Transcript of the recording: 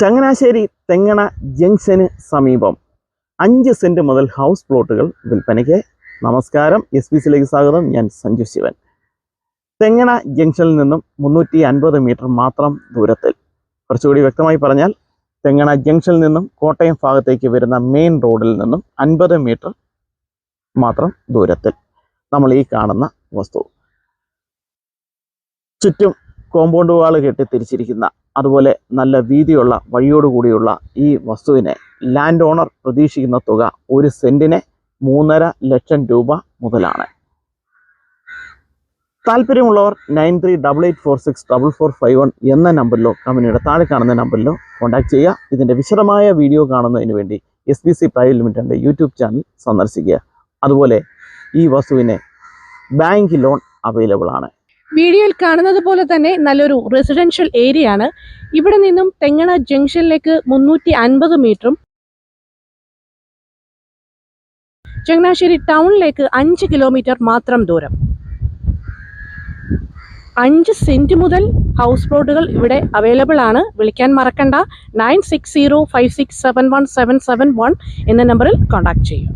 Changanassery Thengana junction സമീപം. അഞ്ച് saint മുതൽ ഹൗസ് പ്ലോട്ടുകൾ വിൽപ്പനയ്ക്ക് നമസ്കാരം. എസ് പി സിയിലേക്ക് സ്വാഗതം. ഞാൻ സഞ്ജു ശിവൻ. തെങ്ങണ ജംഗ്ഷനിൽ നിന്നും മുന്നൂറ്റി അൻപത് മീറ്റർ മാത്രം ദൂരത്തിൽ. കുറച്ചുകൂടി വ്യക്തമായി പറഞ്ഞാൽ തെങ്ങണ ജംഗ്ഷനിൽ നിന്നും കോട്ടയം ഭാഗത്തേക്ക് വരുന്ന മെയിൻ റോഡിൽ നിന്നും അൻപത് മീറ്റർ മാത്രം ദൂരത്തിൽ നമ്മൾ ഈ കാണുന്ന വസ്തു. ചുറ്റും കോമ്പൗണ്ട് വാൾ കെട്ടി തിരിച്ചിരിക്കുന്ന അതുപോലെ നല്ല വീതിയുള്ള വഴിയോടുകൂടിയുള്ള ഈ വസ്തുവിനെ ലാൻഡ് ഓണർ പ്രതീക്ഷിക്കുന്ന തുക ഒരു സെന്റിന് മൂന്നര ലക്ഷം രൂപ മുതലാണ്. താല്പര്യമുള്ളവർ nine three double eight four six double four five one എന്ന നമ്പറിലോ കമ്പനിയുടെ താഴെ കാണുന്ന നമ്പറിലോ കോൺടാക്ട് ചെയ്യുക. ഇതിന്റെ വിശദമായ വീഡിയോ കാണുന്നതിന് വേണ്ടി എസ് ബി സി പ്രൈവറ്റ് ലിമിറ്റഡിന്റെ യൂട്യൂബ് ചാനൽ സന്ദർശിക്കുക. അതുപോലെ ഈ വസ്തുവിന് ബാങ്ക് ലോൺ അവൈലബിൾ ആണ്. വീഡിയോയിൽ കാണുന്നത് പോലെ തന്നെ നല്ലൊരു റെസിഡൻഷ്യൽ ഏരിയ ആണ്. ഇവിടെ നിന്നും തെങ്ങണ ജംഗ്ഷനിലേക്ക് മുന്നൂറ്റി അൻപത് മീറ്ററും ചങ്ങനാശ്ശേരി ടൗണിലേക്ക് അഞ്ച് കിലോമീറ്റർ മാത്രം ദൂരം. അഞ്ച് സെന്റ് മുതൽ ഹൗസ് പ്ലോട്ടുകൾ ഇവിടെ അവൈലബിൾ ആണ്. വിളിക്കാൻ മറക്കണ്ട. Nine six zero five six seven one seven seven one എന്ന നമ്പറിൽ കോൺടാക്ട് ചെയ്യുക.